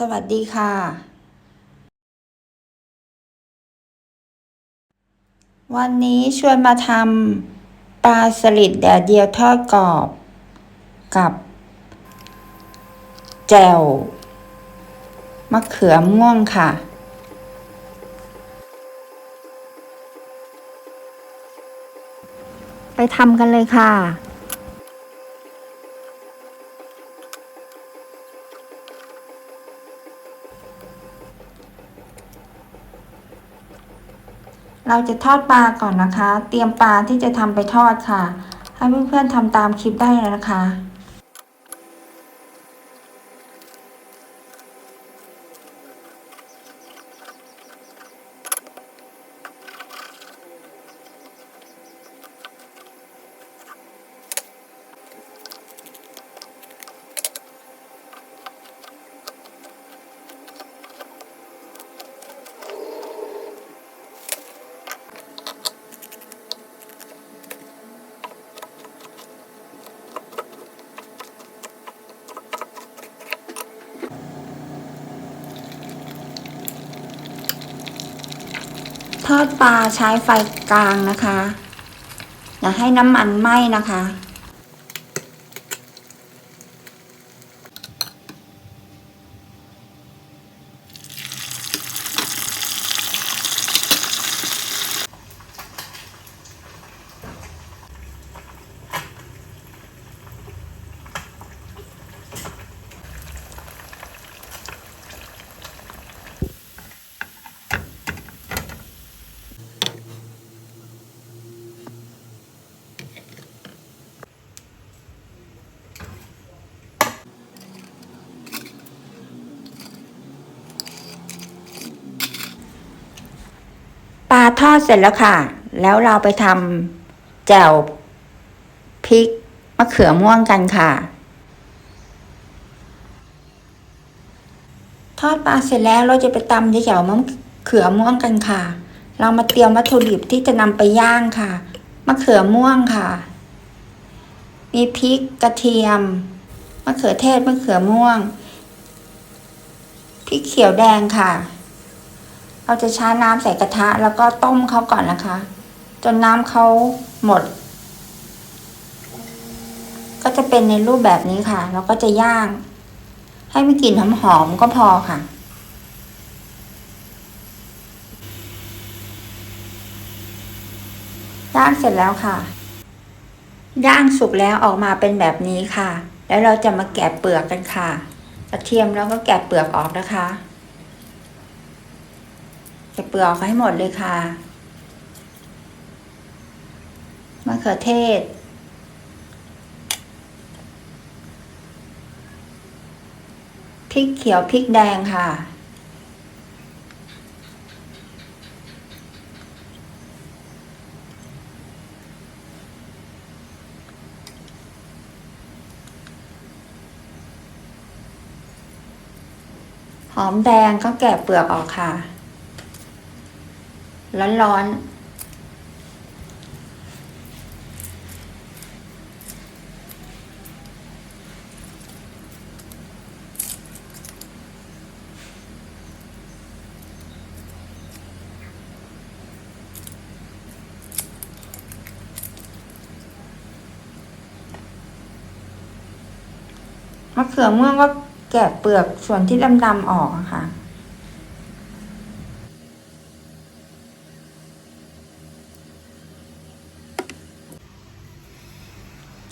สวัสดีค่ะ วันนี้ชวนมาทำปลาสลิดแดดเดียวทอดกรอบ กับ แจ่วมะเขือม่วงค่ะ ไปทำกันเลยค่ะ เราจะทอดปลาก่อนนะคะ เตรียมปลาที่จะทำไปทอดค่ะ ให้เพื่อนๆทำตามคลิปได้เลยนะคะ ทอดปลาใช้ไฟกลางนะคะ อย่าให้น้ำมันไหม้นะคะ ทอดเสร็จแล้วค่ะ แล้วเราไปทำแจ่วพริกมะเขือม่วงกันค่ะ ทอดปลาเสร็จแล้วเราจะไปตำแจ่วมะเขือม่วงกันค่ะ เรามาเตรียมวัตถุดิบที่จะนำไปย่างค่ะ มะเขือม่วงค่ะ มีพริกกระเทียม มะเขือเทศมะเขือม่วงพริกเขียวแดงค่ะ เราจะช้าน้ำใส่กระทะ แล้วก็ต้มเขาก่อนนะคะ จนน้ำเขาหมด ก็จะเป็นในรูปแบบนี้ค่ะ แล้วก็จะย่าง ให้มีกลิ่นหอมๆก็พอค่ะย่างเสร็จแล้วค่ะ ย่างสุกแล้วออกมาเป็นแบบนี้ค่ะ แล้วเราจะมาแกะเปลือกกันค่ะ กระเทียมแล้วก็แกะเปลือกออกนะคะ แกะเปลือกออกให้หมดเลยค่ะมะเขือเทศ พริกเขียวพริกแดงค่ะ หอมแดงก็แกะเปลือกออกค่ะ ร้อนๆมะเขือม่วงก็แกะเปลือกส่วนที่ดำๆออกค่ะ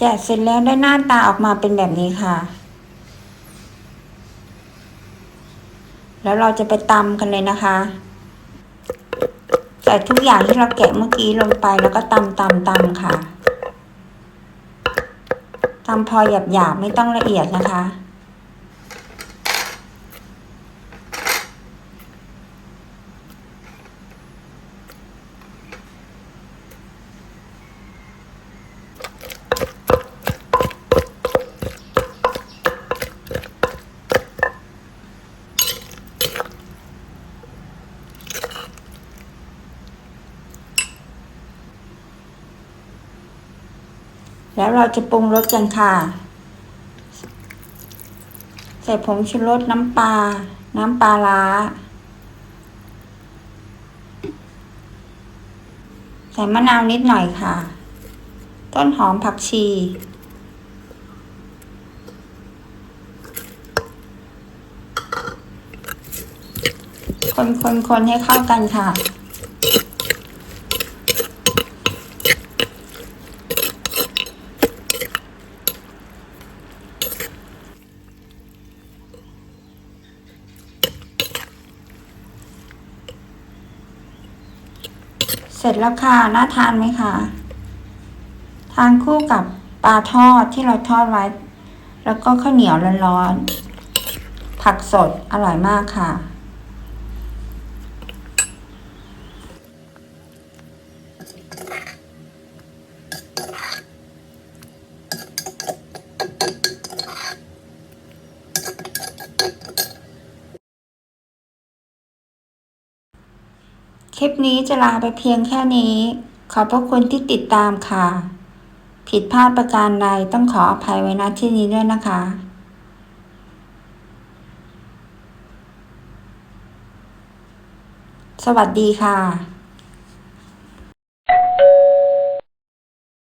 กะเสร็จแล้วได้หน้าตาออกมาเป็นแบบนี้ค่ะ แล้วเราจะไปตำกันเลยนะคะ ใส่ทุกอย่างที่เราแกะเมื่อกี้ลงไปแล้วก็ตำตำตำค่ะตำพอหยาบๆไม่ต้องละเอียดนะคะ แล้วเราจะปรุงรสกันค่ะ ใส่ผงชูรสน้ำปลา น้ำปลาร้า ใส่มะนาวนิดหน่อยค่ะ ต้นหอมผักชี คนคนคนให้เข้ากันค่ะ สร็จแล้วค่ะ น่าทานไหมคะ ทานคู่กับปลาทอดที่เราทอดไว้ แล้วก็ข้าวเหนียวร้อนๆ ผักสดอร่อยมากค่ะ คลิปนี้จะลาไปเพียงแค่นี้ ขอบพระคุณที่ติดตามค่ะ ผิดพลาดประการใดต้องขออภัยไว้ณที่นี้ด้วยนะคะสวัสดีค่ะ